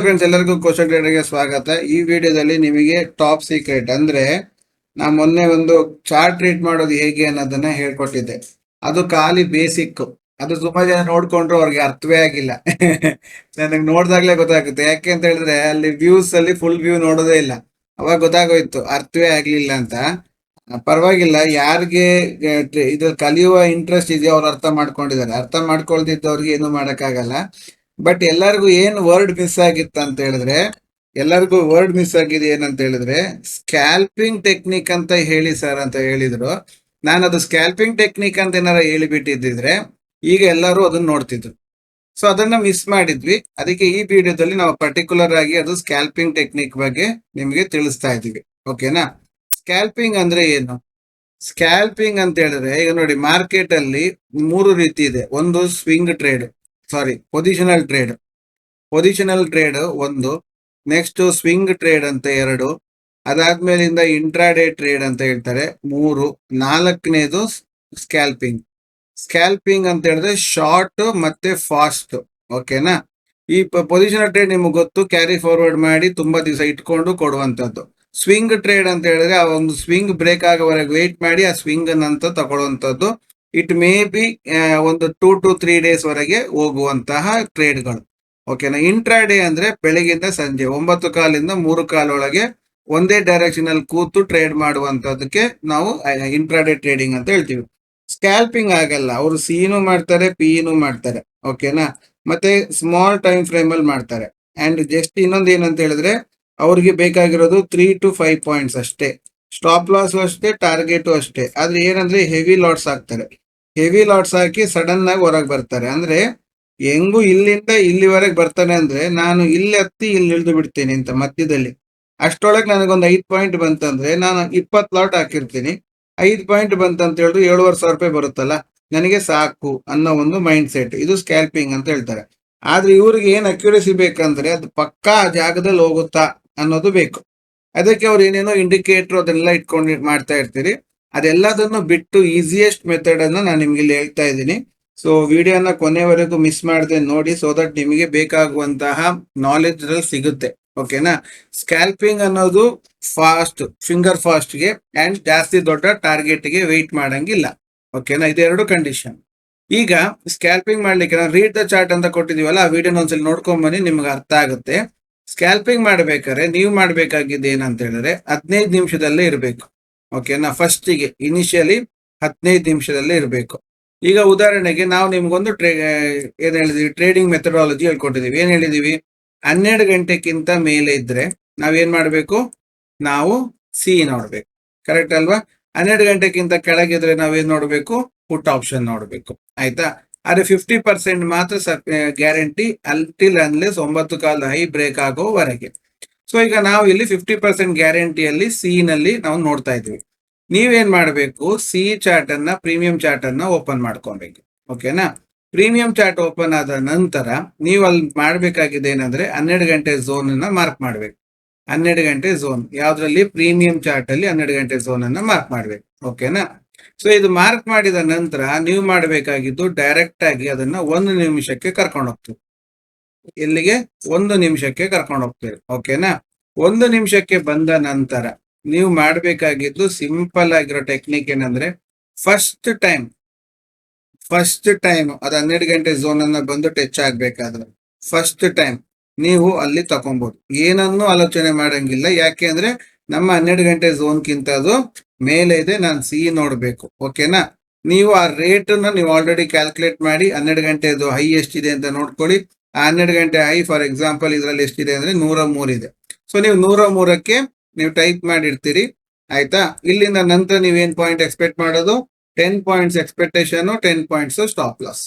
Friends ಎಲ್ಲರಿಗೂ question ಟ್ರೇಡರ್ಗೆ ಸ್ವಾಗತ. ಈ ವಿಡಿಯೋದಲ್ಲಿ ನಿಮಗೆ ಟಾಪ್ ಸೀಕ್ರೆಟ್ ಅಂದ್ರೆ ನಾ ಮೊನ್ನೆ ಒಂದು ಚಾರ್ಟ್ ಟ್ರೀಟ್ ಮಾಡೋದು ಹೇಗೆ ಅನ್ನೋದನ್ನ ಹೇಳ್ಕೊಟ್ಟಿದ್ದೆ. ಅದು ಖಾಲಿ ಬೇಸಿಕ್ ಅದು ತುಂಬಾ ಜನ ನೋಡ್ಕೊಂಡ್ರು ಅವ್ರಿಗೆ ಅರ್ಥವೇ ಆಗಿಲ್ಲ. ನನಗೆ ನೋಡ್ದಾಗ್ಲೇ ಗೊತ್ತಾಗುತ್ತೆ. ಯಾಕೆ ಅಂತ ಹೇಳಿದ್ರೆ ಅಲ್ಲಿ ವ್ಯೂಸ್ ಅಲ್ಲಿ ಫುಲ್ ವ್ಯೂ ನೋಡೋದೇ ಇಲ್ಲ. ಅವಾಗ ಗೊತ್ತಾಗೋಯ್ತು, ಅರ್ಥವೇ ಆಗ್ಲಿಲ್ಲ ಅಂತ. ಪರವಾಗಿಲ್ಲ, ಯಾರಿಗೆ ಇದು ಕಲಿಯುವ ಇಂಟ್ರೆಸ್ಟ್ ಇದೆಯೋ ಅವ್ರು ಅರ್ಥ ಮಾಡ್ಕೊಂಡಿದ್ದಾರೆ. ಅರ್ಥ ಮಾಡ್ಕೊಳ್ದಿದ್ದವ್ರಿಗೆ ಏನು ಮಾಡಕ್ಕಾಗಲ್ಲ. ಬಟ್ ಎಲ್ಲರಿಗೂ ಏನ್ ವರ್ಡ್ ಮಿಸ್ ಆಗಿತ್ತು ಅಂತ ಹೇಳಿದ್ರೆ, ಎಲ್ಲರಿಗೂ ವರ್ಡ್ ಮಿಸ್ ಆಗಿದೆ ಏನಂತ ಹೇಳಿದ್ರೆ ಸ್ಕ್ಯಾಲ್ಪಿಂಗ್ ಟೆಕ್ನಿಕ್ ಅಂತ ಹೇಳಿ ಸರ್ ಅಂತ ಹೇಳಿದ್ರು. ನಾನು ಅದು ಸ್ಕ್ಯಾಲ್ಪಿಂಗ್ ಟೆಕ್ನಿಕ್ ಅಂತ ಏನಾರ ಹೇಳಿಬಿಟ್ಟಿದ್ದಿದ್ರೆ, ಈಗ ಎಲ್ಲರೂ ಅದನ್ನ ನೋಡ್ತಿದ್ರು. ಸೊ ಅದನ್ನ ಮಿಸ್ ಮಾಡಿದ್ವಿ. ಅದಕ್ಕೆ ಈ ವಿಡಿಯೋದಲ್ಲಿ ನಾವು ಪರ್ಟಿಕ್ಯುಲರ್ ಆಗಿ ಅದು ಸ್ಕ್ಯಾಲ್ಪಿಂಗ್ ಟೆಕ್ನಿಕ್ ಬಗ್ಗೆ ನಿಮಗೆ ತಿಳಿಸ್ತಾ ಇದ್ದೀವಿ. ಓಕೆನಾ ಸ್ಕ್ಯಾಲ್ಪಿಂಗ್ ಅಂದ್ರೆ ಏನು? ಸ್ಕ್ಯಾಲ್ಪಿಂಗ್ ಅಂತ ಹೇಳಿದ್ರೆ, ಈಗ ನೋಡಿ ಮಾರ್ಕೆಟ್ ಅಲ್ಲಿ ಮೂರು ರೀತಿ ಇದೆ. ಒಂದು ಸ್ವಿಂಗ್ ಟ್ರೇಡ್ ಸಾರಿ ಪೊಸಿಷನಲ್ ಟ್ರೇಡ್ ಪೊಸಿಷನಲ್ ಟ್ರೇಡ್ ಒಂದು ನೆಕ್ಸ್ಟ್ ಸ್ವಿಂಗ್ ಟ್ರೇಡ್ ಅಂತ ಎರಡು, ಅದಾದ್ಮೇಲಿಂದ ಇಂಟ್ರಾಡೇ ಟ್ರೇಡ್ ಅಂತ ಹೇಳ್ತಾರೆ, ಮೂರು, ನಾಲ್ಕನೇದು ಸ್ಕ್ಯಾಲ್ಪಿಂಗ್ ಸ್ಕ್ಯಾಲ್ಪಿಂಗ್ ಅಂತ ಹೇಳಿದ್ರೆ ಶಾರ್ಟ್ ಮತ್ತೆ ಫಾಸ್ಟ್ ಓಕೆನಾ ಈ ಪೊಸಿಷನಲ್ ಟ್ರೇಡ್ ನಿಮ್ಗೆ ಗೊತ್ತು ಕ್ಯಾರಿ ಫಾರ್ವರ್ಡ್ ಮಾಡಿ ತುಂಬಾ ದಿವಸ ಇಟ್ಕೊಂಡು ಕೊಡುವಂಥದ್ದು. ಸ್ವಿಂಗ್ ಟ್ರೇಡ್ ಅಂತ ಹೇಳಿದ್ರೆ, ಆ ಒಂದು ಸ್ವಿಂಗ್ ಬ್ರೇಕ್ ಆಗೋವರೆಗೆ ವೇಟ್ ಮಾಡಿ, ಆ ಸ್ವಿಂಗ್ ಅಂತ ತಗೊಳ್ಳುವಂತದ್ದು ಇಟ್ ಮೇ ಬಿ ಒಂದು ಟೂ ಟು ತ್ರೀ ಡೇಸ್ ವರೆಗೆ ಹೋಗುವಂತಹ ಟ್ರೇಡ್ಗಳು ಓಕೆನಾ ಇಂಟ್ರಾಡೇ ಅಂದ್ರೆ ಬೆಳಗಿಂದ ಸಂಜೆ, ಒಂಬತ್ತು ಕಾಲಿಂದ ಮೂರು ಕಾಲೊಳಗೆ ಒಂದೇ ಡೈರೆಕ್ಷನ್ ಅಲ್ಲಿ ಕೂತು ಟ್ರೇಡ್ ಮಾಡುವಂತದಕ್ಕೆ ನಾವು ಇಂಟ್ರಾಡೇ ಟ್ರೇಡಿಂಗ್ ಅಂತ ಹೇಳ್ತೀವಿ. ಸ್ಕ್ಯಾಲ್ಪಿಂಗ್ ಆಗಲ್ಲ, ಅವರು ಸೀನು ಮಾಡ್ತಾರೆ ಪಿನು ಮಾಡ್ತಾರೆ. ಓಕೆನಾ ಮತ್ತೆ ಸ್ಮಾಲ್ ಟೈಮ್ ಫ್ರೇಮ್ ಅಲ್ಲಿ ಮಾಡ್ತಾರೆ. ಅಂಡ್ ಜಸ್ಟ್ ಇನ್ನೊಂದು ಏನಂತ ಹೇಳಿದ್ರೆ, ಅವ್ರಿಗೆ ಬೇಕಾಗಿರೋದು ತ್ರೀ ಟು ಫೈವ್ ಪಾಯಿಂಟ್ಸ್ ಅಷ್ಟೇ. ಸ್ಟಾಪ್ ಲಾಸ್ ಅಷ್ಟೇ ಟಾರ್ಗೆಟ್ ಅಷ್ಟೇ. ಆದ್ರೆ ಏನಂದ್ರೆ ಹೆವಿ ಲಾಟ್ಸ್ ಹಾಕ್ತಾರೆ ಹೆವಿ ಲಾಟ್ಸ್ ಹಾಕಿ ಸಡನ್ ಆಗಿ ಹೊರಗೆ ಬರ್ತಾರೆ. ಅಂದ್ರೆ, ಹೆಂಗು ಇಲ್ಲಿಂದ ಇಲ್ಲಿವರೆಗೆ ಬರ್ತಾನೆ ಅಂದ್ರೆ, ನಾನು ಇಲ್ಲಿ ಹತ್ತಿ ಇಲ್ಲಿ ಇಳಿದು ಬಿಡ್ತೀನಿ ಅಂತ ಮಧ್ಯದಲ್ಲಿ. ಅಷ್ಟೊಳಗೆ ನನಗೊಂದು ಐದು ಪಾಯಿಂಟ್ ಬಂತಂದ್ರೆ, ನಾನು ಇಪ್ಪತ್ ಲಾಟ್ ಹಾಕಿರ್ತೀನಿ. ಐದು ಪಾಯಿಂಟ್ ಬಂತಂತ ಹೇಳಿದ್ರು ಏಳುವರೆ ಸಾವಿರ ರೂಪಾಯಿ ಬರುತ್ತಲ್ಲ, ನನಗೆ ಸಾಕು ಅನ್ನೋ ಒಂದು ಮೈಂಡ್ ಸೆಟ್ ಇದು ಸ್ಕ್ಯಾಲ್ಪಿಂಗ್ ಅಂತ ಹೇಳ್ತಾರೆ. ಆದ್ರೆ ಇವ್ರಿಗೆ ಏನ್ ಅಕ್ಯುರೇಸಿ ಬೇಕಂದ್ರೆ, ಅದು ಪಕ್ಕಾ ಜಾಗದಲ್ಲಿ ಹೋಗುತ್ತಾ ಅನ್ನೋದು ಬೇಕು. ಅದಕ್ಕೆ ಅವ್ರು ಏನೇನೋ ಇಂಡಿಕೇಟರ್ ಅದೆಲ್ಲ ಇಟ್ಕೊಂಡು ಮಾಡ್ತಾ ಇರ್ತೀರಿ. ಅದೆಲ್ಲದನ್ನು ಬಿಟ್ಟು ಈಸಿಯೆಸ್ಟ್ ಮೆಥಡ್ ಅನ್ನು ನಾನು ನಿಮ್ಗೆ ಇಲ್ಲಿ ಹೇಳ್ತಾ ಇದ್ದೀನಿ. ಸೊ ವಿಡಿಯೋನ ಕೊನೆವರೆಗೂ ಮಿಸ್ ಮಾಡದೆ ನೋಡಿ ಸೊ ದಟ್ ನಿಮಗೆ ಬೇಕಾಗುವಂತಹ ನಾಲೆಜ್ ಸಿಗುತ್ತೆ. ಓಕೆನಾ ಸ್ಕ್ಯಾಲ್ಪಿಂಗ್ ಅನ್ನೋದು ಫಾಸ್ಟ್ ಫಿಂಗರ್ ಫಾಸ್ಟ್ಗೆ ಅಂಡ್ ಜಾಸ್ತಿ ದೊಡ್ಡ ಟಾರ್ಗೆಟ್ಗೆ ವೆಯ್ಟ್ ಮಾಡಂಗಿಲ್ಲ. ಓಕೆನಾ ಇದೆರಡು ಕಂಡೀಷನ್ ಈಗ ಸ್ಕ್ಯಾಲ್ಪಿಂಗ್ ಮಾಡ್ಲಿಕ್ಕೆ ನಾವು ರೀಡ್ ದ ಚಾರ್ಟ್ ಅಂತ ಕೊಟ್ಟಿದೀವಲ್ಲ ಆ ವಿಡಿಯೋನ ಒಂದ್ಸಲ ನೋಡ್ಕೊಂಡ್ ಬನ್ನಿ, ನಿಮ್ಗೆ ಅರ್ಥ ಆಗುತ್ತೆ. ಸ್ಕ್ಯಾಲ್ಪಿಂಗ್ ಮಾಡ್ಬೇಕಾದ್ರೆ ನೀವು ಮಾಡ್ಬೇಕಾಗಿದ್ದು ಏನಂತ ಹೇಳಿದ್ರೆ ಹದಿನೈದು ನಿಮಿಷದಲ್ಲೇ ಇರಬೇಕು. ಓಕೆನಾ ಫಸ್ಟಿಗೆ ಇನಿಷಿಯಲಿ ಹದಿನೈದು ನಿಮಿಷದಲ್ಲೇ ಇರಬೇಕು. ಈಗ ಉದಾಹರಣೆಗೆ ನಾವು ನಿಮ್ಗೊಂದು ಟ್ರೇ ಏನ್ ಹೇಳಿದೀವಿ? ಟ್ರೇಡಿಂಗ್ ಮೆಥಡಾಲಜಿ ಹೇಳ್ಕೊಟ್ಟಿದ್ದೀವಿ ಏನ್ ಹೇಳಿದೀವಿ? ಹನ್ನೆರಡು ಗಂಟೆಗಿಂತ ಮೇಲೆ ಇದ್ರೆ ನಾವೇನ್ ಮಾಡಬೇಕು? ನಾವು ಸಿ ನೋಡ್ಬೇಕು. ಕರೆಕ್ಟ್ ಅಲ್ವಾ? ಹನ್ನೆರಡು ಗಂಟೆಗಿಂತ ಕೆಳಗಿದ್ರೆ ನಾವೇನ್ ನೋಡ್ಬೇಕು? ಪುಟ್ ಆಪ್ಷನ್ ನೋಡ್ಬೇಕು. ಆಯ್ತಾ? ಆದ್ರೆ ಫಿಫ್ಟಿ ಪರ್ಸೆಂಟ್ ಮಾತ್ರ ಗ್ಯಾರಂಟಿ ಅಲ್ಟಿಲ್ ಅನ್ಲೆಸ್ ಒಂಬತ್ತು ಕಾಲದ ಹೈ ಬ್ರೇಕ್ ಆಗೋವರೆಗೆ. ಸೊ ಈಗ ನಾವು ಇಲ್ಲಿ ಫಿಫ್ಟಿ ಪರ್ಸೆಂಟ್ ಗ್ಯಾರಂಟಿಯಲ್ಲಿ ಸಿ ನಲ್ಲಿ ನಾವು ನೋಡ್ತಾ ಇದ್ವಿ. ನೀವೇನ್ ಮಾಡಬೇಕು? ಸಿ ಚಾರ್ಟ್ ಅನ್ನ ಪ್ರೀಮಿಯಂ ಚಾರ್ಟ್ ಅನ್ನ ಓಪನ್ ಮಾಡ್ಕೊಬೇಕು. ಓಕೆನಾ ಪ್ರೀಮಿಯಂ ಚಾರ್ಟ್ ಓಪನ್ ಆದ ನಂತರ ನೀವು ಅಲ್ಲಿ ಮಾಡ್ಬೇಕಾಗಿದೆ ಏನಂದ್ರೆ ಹನ್ನೆರಡು ಗಂಟೆ ಝೋನ್ ಅನ್ನ ಮಾರ್ಕ್ ಮಾಡ್ಬೇಕು. ಹನ್ನೆರಡು ಗಂಟೆ ಝೋನ್ ಯಾವ್ದ್ರಲ್ಲಿ? ಪ್ರೀಮಿಯಂ ಚಾರ್ಟ್ ಅಲ್ಲಿ ಹನ್ನೆರಡು ಗಂಟೆ ಝೋನ್ ಅನ್ನ ಮಾರ್ಕ್ ಮಾಡ್ಬೇಕು. ಓಕೆನಾ ಸೊ ಇದು ಮಾರ್ಕ್ ಮಾಡಿದ ನಂತರ ನೀವು ಮಾಡಬೇಕಾಗಿದ್ದು ಡೈರೆಕ್ಟ್ ಆಗಿ ಅದನ್ನ ಒಂದು ನಿಮಿಷಕ್ಕೆ ಕರ್ಕೊಂಡು ಹೋಗ್ತೀವಿ ಇಲ್ಲಿಗೆ ಒಂದು ನಿಮಿಷಕ್ಕೆ ಕರ್ಕೊಂಡು ಹೋಗ್ತೀವಿ ಓಕೆನಾ ಒಂದು ನಿಮಿಷಕ್ಕೆ ಬಂದ ನಂತರ ನೀವು ಮಾಡಬೇಕಾಗಿದ್ದು ಸಿಂಪಲ್ ಆಗಿರೋ ಟೆಕ್ನಿಕ್ ಏನಂದ್ರೆ ಫಸ್ಟ್ ಟೈಮ್ ಫಸ್ಟ್ ಟೈಮ್ ಅದು ಹನ್ನೆರಡು ಗಂಟೆ ಝೋನ್ ಅನ್ನ ಬಂದು ಟಚ್ ಆಗ್ಬೇಕಾದ್ರೆ ಫಸ್ಟ್ ಟೈಮ್ ನೀವು ಅಲ್ಲಿ ತಕೊಬಹುದು ಏನನ್ನು ಆಲೋಚನೆ ಮಾಡಂಗಿಲ್ಲ. ಯಾಕೆ ಅಂದ್ರೆ ನಮ್ಮ ಹನ್ನೆರಡು ಗಂಟೆ ಝೋನ್ಗಿಂತ ಅದು ಮೇಲೆ ಇದೆ, ನಾನು ಸಿ ನೋಡ್ಬೇಕು. ಓಕೆನಾ ನೀವು ಆ ರೇಟನ್ನು ನೀವು ಆಲ್ರೆಡಿ ಕ್ಯಾಲ್ಕುಲೇಟ್ ಮಾಡಿ, ಹನ್ನೆರಡು ಗಂಟೆದು ಹೈ ಎಷ್ಟಿದೆ ಅಂತ ನೋಡ್ಕೊಳ್ಳಿ. ಆ ಹನ್ನೆರಡು ಗಂಟೆ ಹೈ ಫಾರ್ ಎಕ್ಸಾಂಪಲ್ ಇದರಲ್ಲಿ ಎಷ್ಟಿದೆ ಅಂದ್ರೆ ನೂರ ಮೂರಿದೆ ಸೊ ನೀವು ನೂರ ಮೂರಕ್ಕೆ ನೀವು ಟೈಪ್ ಮಾಡಿರ್ತೀರಿ. ಆಯ್ತಾ? ಇಲ್ಲಿಂದ ನಂತರ ನೀವೇನ್ ಪಾಯಿಂಟ್ ಎಕ್ಸ್ಪೆಕ್ಟ್ ಮಾಡೋದು? Ten points expectation ten points stop loss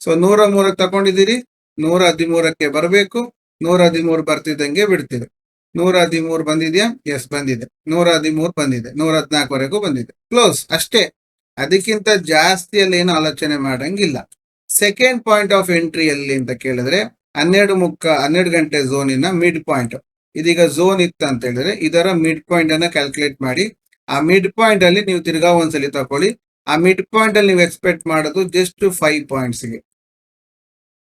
so ನೂರ ಮೂರಕ್ಕೆ ತಗೊಂಡಿದ್ದೀರಿ. ನೂರ ಹದಿಮೂರಕ್ಕೆ ಬರಬೇಕು. ನೂರ ಹದಿಮೂರು ಬರ್ತಿದ್ದಂಗೆ ಬಿಡ್ತೀರಿ. ನೂರ ಹದಿಮೂರು ಬಂದಿದೆಯಾ? ಎಸ್ ಬಂದಿದೆ. ನೂರ ಹದಿಮೂರು ಬಂದಿದೆ. ನೂರ ಹದಿನಾಲ್ಕವರೆಗೂ ಬಂದಿದೆ. ಕ್ಲೋಸ್ ಅಷ್ಟೇ. ಅದಕ್ಕಿಂತ ಜಾಸ್ತಿಯಲ್ಲಿ ಏನು ಆಲೋಚನೆ ಮಾಡಂಗಿಲ್ಲ. ಸೆಕೆಂಡ್ ಪಾಯಿಂಟ್ ಆಫ್ ಎಂಟ್ರಿ ಎಲ್ಲಿ ಅಂತ ಕೇಳಿದ್ರೆ, ಹನ್ನೆರಡು ಮುಕ್ಕ, ಹನ್ನೆರಡು ಗಂಟೆ ಝೋನಿನ ಮಿಡ್ ಪಾಯಿಂಟ್ ಇದೀಗ ಝೋನ್ ಇತ್ತು ಅಂತ ಹೇಳಿದ್ರೆ, ಇದರ ಮಿಡ್ ಪಾಯಿಂಟ್ ಅನ್ನ ಕ್ಯಾಲ್ಕುಲೇಟ್ ಮಾಡಿ, ಆ ಮಿಡ್ ಪಾಯಿಂಟ್ ಅಲ್ಲಿ ನೀವು ತಿರ್ಗಾ ಒಂದ್ಸಲಿ ತಕೊಳ್ಳಿ, ಆ ಮಿಡ್ ಪಾಯಿಂಟ್ ಅಲ್ಲಿ ನೀವು ಎಕ್ಸ್ಪೆಕ್ಟ್ ಮಾಡೋದು ಜಸ್ಟ್ ಫೈವ್ ಪಾಯಿಂಟ್ಸ್ಗೆ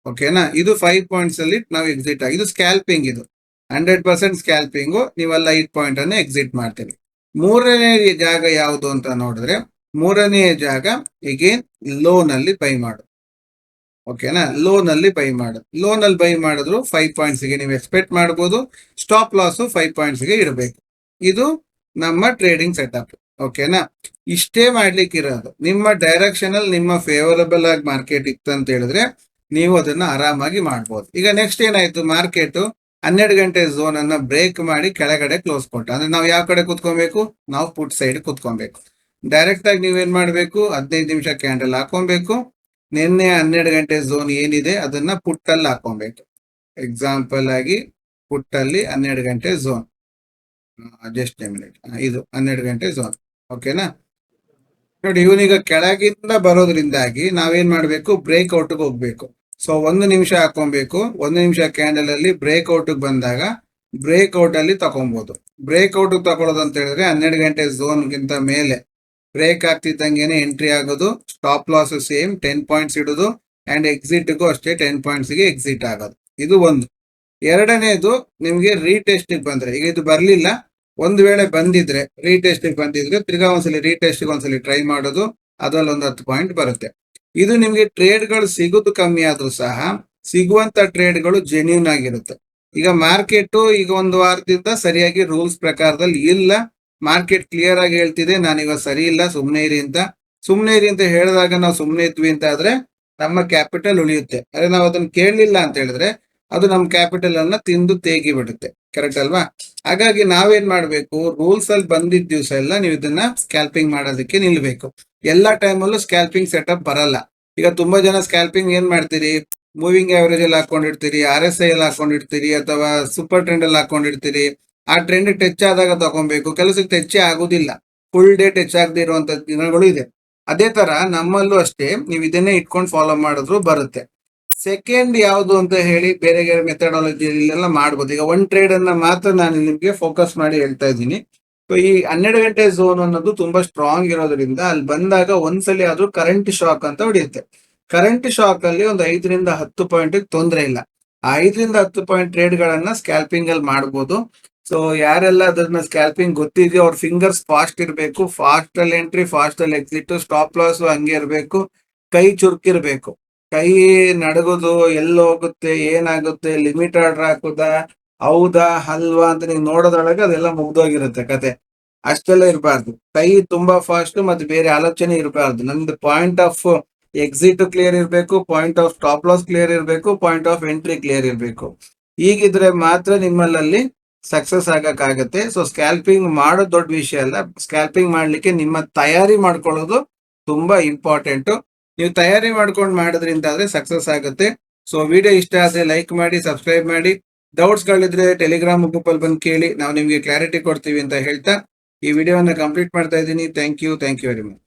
ಓಕೆನಾ ಇದು ಫೈವ್ ಪಾಯಿಂಟ್ಸ್ ಅಲ್ಲಿ ನಾವು ಎಕ್ಸಿಟ್ ಆಗಿ ಇದು ಸ್ಕ್ಯಾಲ್ಪಿಂಗ್ ಇದು. ಹಂಡ್ರೆಡ್ ಪರ್ಸೆಂಟ್ ಸ್ಕ್ಯಾಲ್ಪಿಂಗು, ನೀವೆಲ್ಲ ಐಟ್ ಪಾಯಿಂಟ್ ಅನ್ನು ಎಕ್ಸಿಟ್ ಮಾಡ್ತೀವಿ ಮೂರನೇ ಜಾಗ ಯಾವುದು ಅಂತ ನೋಡಿದ್ರೆ, ಮೂರನೇ ಜಾಗ ಈಗೇನ್ ಲೋನ್ ಅಲ್ಲಿ ಬೈ ಮಾಡು. ಓಕೆನಾ ಲೋನ್ ಅಲ್ಲಿ ಬೈ ಮಾಡು. ಲೋನ್ ಅಲ್ಲಿ ಬೈ ಮಾಡಿದ್ರು ಫೈವ್ ಪಾಯಿಂಟ್ಸ್ಗೆ ನೀವು ಎಕ್ಸ್ಪೆಕ್ಟ್ ಮಾಡಬಹುದು ಸ್ಟಾಪ್ ಲಾಸ್ ಫೈವ್ ಪಾಯಿಂಟ್ಸ್ಗೆ ಇರಬೇಕು. ಇದು ನಮ್ಮ ಟ್ರೇಡಿಂಗ್ ಸೆಟಪ್ ಓಕೆನಾ ಇಷ್ಟೇ ಮಾಡ್ಲಿಕ್ಕೆ ಇರೋದು. ನಿಮ್ಮ ಡೈರೆಕ್ಷನ್ ಅಲ್ಲಿ ನಿಮ್ಮ ಫೇವರಬಲ್ ಆಗಿ ಮಾರ್ಕೆಟ್ ಇತ್ತು ಅಂತ ಹೇಳಿದ್ರೆ, ನೀವು ಅದನ್ನ ಆರಾಮಾಗಿ ಮಾಡ್ಬೋದು. ಈಗ ನೆಕ್ಸ್ಟ್ ಏನಾಯ್ತು? ಮಾರ್ಕೆಟ್ ಹನ್ನೆರಡು ಗಂಟೆ ಝೋನ್ ಅನ್ನ ಬ್ರೇಕ್ ಮಾಡಿ ಕೆಳಗಡೆ ಕ್ಲೋಸ್ ಕೊಟ್ಟ ಅಂದ್ರೆ ನಾವು ಯಾವ ಕಡೆ ಕುತ್ಕೊಬೇಕು? ನಾವು ಪುಟ್ ಸೈಡ್ ಕುತ್ಕೊಬೇಕು. ಡೈರೆಕ್ಟ್ ಆಗಿ ನೀವೇನ್ ಮಾಡ್ಬೇಕು? ಹದಿನೈದು ನಿಮಿಷ ಕ್ಯಾಂಡಲ್ ಹಾಕೊಬೇಕು. ನಿನ್ನೆ ಹನ್ನೆರಡು ಗಂಟೆ ಝೋನ್ ಏನಿದೆ? ಅದನ್ನ ಪುಟ್ಟಲ್ಲಿ ಹಾಕೊಬೇಕು. ಎಕ್ಸಾಂಪಲ್ ಆಗಿ ಪುಟ್ಟಲ್ಲಿ ಹನ್ನೆರಡು ಗಂಟೆ ಝೋನ್ ಜಸ್ಟ್ ಮಿನಿಟ್ ಇದು ಹನ್ನೆರಡು ಗಂಟೆ ಝೋನ್ ಓಕೆನಾ ನೋಡಿ ಇವನೀಗ ಕೆಳಗಿಂದ ಬರೋದ್ರಿಂದಾಗಿ ನಾವೇನ್ ಮಾಡ್ಬೇಕು? ಬ್ರೇಕ್ ಔಟ್ಗೆ ಹೋಗ್ಬೇಕು. ಸೊ ಒಂದು ನಿಮಿಷ ಹಾಕೊಬೇಕು ಒಂದು ನಿಮಿಷ ಕ್ಯಾಂಡಲ್ ಅಲ್ಲಿ ಬ್ರೇಕ್ ಔಟ್ ಬಂದಾಗ ಬ್ರೇಕ್ ಔಟ್ ಅಲ್ಲಿ ತಗೊಬಹುದು ಬ್ರೇಕ್ ಔಟ್ ತಗೊಳ್ಳೋದು ಅಂತ ಹೇಳಿದ್ರೆ ಹನ್ನೆರಡು ಗಂಟೆ ಝೋನ್ ಗಿಂತ ಮೇಲೆ ಬ್ರೇಕ್ ಆಗ್ತಿದ್ದಂಗೆನೆ ಎಂಟ್ರಿ ಆಗೋದು. Stop loss same ten points ಇಡೋದು. ಅಂಡ್ ಎಕ್ಸಿಟ್ಗೂ ಅಷ್ಟೇ ಟೆನ್ ಪಾಯಿಂಟ್ಸ್ಗೆ ಎಕ್ಸಿಟ್ ಆಗೋದು. ಇದು ಒಂದು. ಎರಡನೇದು ನಿಮ್ಗೆ ರೀಟೆಸ್ಟ್ ಬಂದ್ರೆ, ಈಗ ಇದು ಬರ್ಲಿಲ್ಲ. ಒಂದು ವೇಳೆ ಬಂದಿದ್ರೆ ರೀಟೆಸ್ಟ್ ಬಂದಿದ್ರೆ, ತಿರ್ಗಾ ಒಂದ್ಸಲಿ ರೀಟೆಸ್ಟ್ ಒಂದ್ಸಲಿ ಟ್ರೈ ಮಾಡೋದು. ಅದ್ರಲ್ಲಿ ಒಂದು ಹತ್ತು ಪಾಯಿಂಟ್ ಬರುತ್ತೆ. ಇದು ನಿಮ್ಗೆ ಟ್ರೇಡ್ಗಳು ಸಿಗೋದು ಕಮ್ಮಿ ಆದ್ರೂ ಸಹ ಸಿಗುವಂತ ಟ್ರೇಡ್ಗಳು ಜೆನ್ಯೂನ್ ಆಗಿರುತ್ತೆ. ಈಗ ಮಾರ್ಕೆಟ್ ಈಗ ಒಂದು ವಾರದಿಂದ ಸರಿಯಾಗಿ ರೂಲ್ಸ್ ಪ್ರಕಾರದಲ್ಲಿ ಇಲ್ಲ. ಮಾರ್ಕೆಟ್ ಕ್ಲಿಯರ್ ಆಗಿ ಹೇಳ್ತಿದೆ ನಾನು ಇವಾಗ ಸರಿ ಇಲ್ಲ ಸುಮ್ಮನೆ ಇರಿ ಅಂತ. ಸುಮ್ಮನೆ ಇರಿ ಅಂತ ಹೇಳಿದಾಗ ನಾವು ಸುಮ್ಮನೆ ಇದ್ವಿ ಅಂತ ಆದ್ರೆ ನಮ್ಮ ಕ್ಯಾಪಿಟಲ್ ಉಳಿಯುತ್ತೆ. ಅದೇ ನಾವು ಅದನ್ನ ಕೇಳಲಿಲ್ಲ ಅಂತ ಹೇಳಿದ್ರೆ ಅದು ನಮ್ಮ ಕ್ಯಾಪಿಟಲ್ ಅನ್ನ ತಿಂದು ತೇಗಿ ಬಿಡುತ್ತೆ ಕರೆಕ್ಟ್ ಅಲ್ವಾ? ಹಾಗಾಗಿ ನಾವೇನ್ ಮಾಡ್ಬೇಕು? ರೂಲ್ಸ್ ಅಲ್ಲಿ ಬಂದಿದ್ದ ದಿವಸ ಎಲ್ಲ ನೀವು ಇದನ್ನ ಸ್ಕ್ಯಾಲ್ಪಿಂಗ್ ಮಾಡೋದಕ್ಕೆ ನಿಲ್ಬೇಕು. ಎಲ್ಲಾ ಟೈಮಲ್ಲೂ ಸ್ಕ್ಯಾಲ್ಪಿಂಗ್ ಸೆಟಪ್ ಬರಲ್ಲ. ಈಗ ತುಂಬಾ ಜನ ಸ್ಕ್ಯಾಲ್ಪಿಂಗ್ ಏನ್ ಮಾಡ್ತೀರಿ? ಮೂವಿಂಗ್ ಆವರೇಜ್ ಅಲ್ಲಿ ಹಾಕೊಂಡಿರ್ತೀರಿ ಆರ್ ಎಸ್ ಐ ಅಲ್ಲಿ ಹಾಕೊಂಡಿರ್ತೀರಿ, ಅಥವಾ ಸೂಪರ್ ಟ್ರೆಂಡ್ ಅಲ್ಲಿ ಹಾಕೊಂಡಿರ್ತೀರಿ. ಆ ಟ್ರೆಂಡ್ ಟಚ್ ಆದಾಗ ತಗೊಬೇಕು. ಕೆಲಸಕ್ಕೆ ಟಚ್ ಆಗುದಿಲ್ಲ. ಫುಲ್ ಡೇ ಟಚ್ ಆಗದೆ ಇರುವಂತ ದಿನಗಳು ಇದೆ. ಅದೇ ತರ ನಮ್ಮಲ್ಲೂ ಅಷ್ಟೇ, ನೀವು ಇದನ್ನೇ ಇಟ್ಕೊಂಡು ಫಾಲೋ ಮಾಡಿದ್ರು ಬರುತ್ತೆ. ಸೆಕೆಂಡ್ ಯಾವುದು ಅಂತ ಹೇಳಿ ಬೇರೆ ಬೇರೆ ಮೆಥಡಾಲಜಿ ಎಲ್ಲ ಮಾಡ್ಬೋದು. ಈಗ ಒನ್ ಟ್ರೇಡ್ ಅನ್ನ ಮಾತ್ರ ನಾನು ನಿಮ್ಗೆ ಫೋಕಸ್ ಮಾಡಿ ಹೇಳ್ತಾ ಇದ್ದೀನಿ. ಸೊ ಈ ಹನ್ನೆರಡು ಗಂಟೆ ಝೋನ್ ಅನ್ನೋದು ತುಂಬಾ ಸ್ಟ್ರಾಂಗ್ ಇರೋದ್ರಿಂದ ಅಲ್ಲಿ ಬಂದಾಗ ಒಂದ್ಸಲಿ ಆದ್ರೂ ಕರೆಂಟ್ ಶಾಕ್ ಅಂತ ಹೊಡಿಯುತ್ತೆ. ಕರೆಂಟ್ ಶಾಕ್ ಅಲ್ಲಿ ಒಂದು ಐದರಿಂದ ಹತ್ತು ಪಾಯಿಂಟ್ ತೊಂದರೆ ಇಲ್ಲ. ಆ ಐದರಿಂದ ಹತ್ತು ಪಾಯಿಂಟ್ ಟ್ರೇಡ್ ಗಳನ್ನ ಸ್ಕ್ಯಾಲ್ಪಿಂಗ್ ಅಲ್ಲಿ ಮಾಡ್ಬೋದು. ಸೊ ಯಾರೆಲ್ಲ ಅದನ್ನ ಸ್ಕ್ಯಾಲ್ಪಿಂಗ್ ಗೊತ್ತಿದೆಯೋ ಅವ್ರ ಫಿಂಗರ್ಸ್ ಫಾಸ್ಟ್ ಇರಬೇಕು. ಫಾಸ್ಟ್ ಅಲ್ಲಿ ಎಂಟ್ರಿ ಫಾಸ್ಟ್ ಅಲ್ಲಿ ಎಕ್ಸಿಟ್ ಸ್ಟಾಪ್ ಲಾಸ್ ಹಂಗೆ ಇರಬೇಕು. ಕೈ ಚುರುಕಿರ್ಬೇಕು. ಕೈ ನಡಗುದು ಎಲ್ಲಿ ಹೋಗುತ್ತೆ, ಏನಾಗುತ್ತೆ ಲಿಮಿಟ್ ಆರ್ಡರ್ ಹಾಕುದಾ, ಹೌದಾ, ಅಲ್ವಾ ಅಂತ ನೀವು ನೋಡೋದ್ರೊಳಗೆ ಅದೆಲ್ಲ ಮುಗ್ದೋಗಿರುತ್ತೆ ಕತೆ. ಅಷ್ಟೆಲ್ಲ ಇರಬಾರ್ದು. ಕೈ ತುಂಬಾ ಫಾಸ್ಟ್ ಮತ್ತೆ ಬೇರೆ ಆಲೋಚನೆ ಇರಬಾರ್ದು. ನಮ್ದು ಪಾಯಿಂಟ್ ಆಫ್ ಎಕ್ಸಿಟ್ ಕ್ಲಿಯರ್ ಇರಬೇಕು point of stop loss clear ಇರಬೇಕು ಪಾಯಿಂಟ್ ಆಫ್ ಎಂಟ್ರಿ ಕ್ಲಿಯರ್ ಇರಬೇಕು. ಹೀಗಿದ್ರೆ ಮಾತ್ರ ನಿಮ್ಮಲ್ಲಿ ಸಕ್ಸಸ್ ಆಗಕ್ಕಾಗತ್ತೆ. ಸೊ ಸ್ಕ್ಯಾಲ್ಪಿಂಗ್ ಮಾಡೋದು ದೊಡ್ಡ ವಿಷಯ ಅಲ್ಲ. ಸ್ಕ್ಯಾಲ್ಪಿಂಗ್ ಮಾಡ್ಲಿಕ್ಕೆ ನಿಮ್ಮ ತಯಾರಿ ಮಾಡ್ಕೊಳ್ಳೋದು ತುಂಬಾ ಇಂಪಾರ್ಟೆಂಟ್ ನೀವು ತಯಾರಿ ಮಾಡ್ಕೊಂಡು ಮಾಡೋದ್ರಿಂದ ಆದ್ರೆ ಸಕ್ಸಸ್ ಆಗುತ್ತೆ. ಸೊ ವಿಡಿಯೋ ಇಷ್ಟ ಆದ್ರೆ ಲೈಕ್ ಮಾಡಿ ಸಬ್ಸ್ಕ್ರೈಬ್ ಮಾಡಿ. ಡೌಟ್ಸ್ ಗಳಿದ್ರೆ ಟೆಲಿಗ್ರಾಮ್ ಗ್ರೂಪ್ ಬಂದು ಕೇಳಿ. ನಾವು ನಿಮ್ಗೆ ಕ್ಲಾರಿಟಿ ಕೊಡ್ತೀವಿ ಅಂತ ಹೇಳ್ತಾ ಈ ವಿಡಿಯೋನ ಕಂಪ್ಲೀಟ್ ಮಾಡ್ತಾ ಇದ್ದೀನಿ. Thank you thank you very much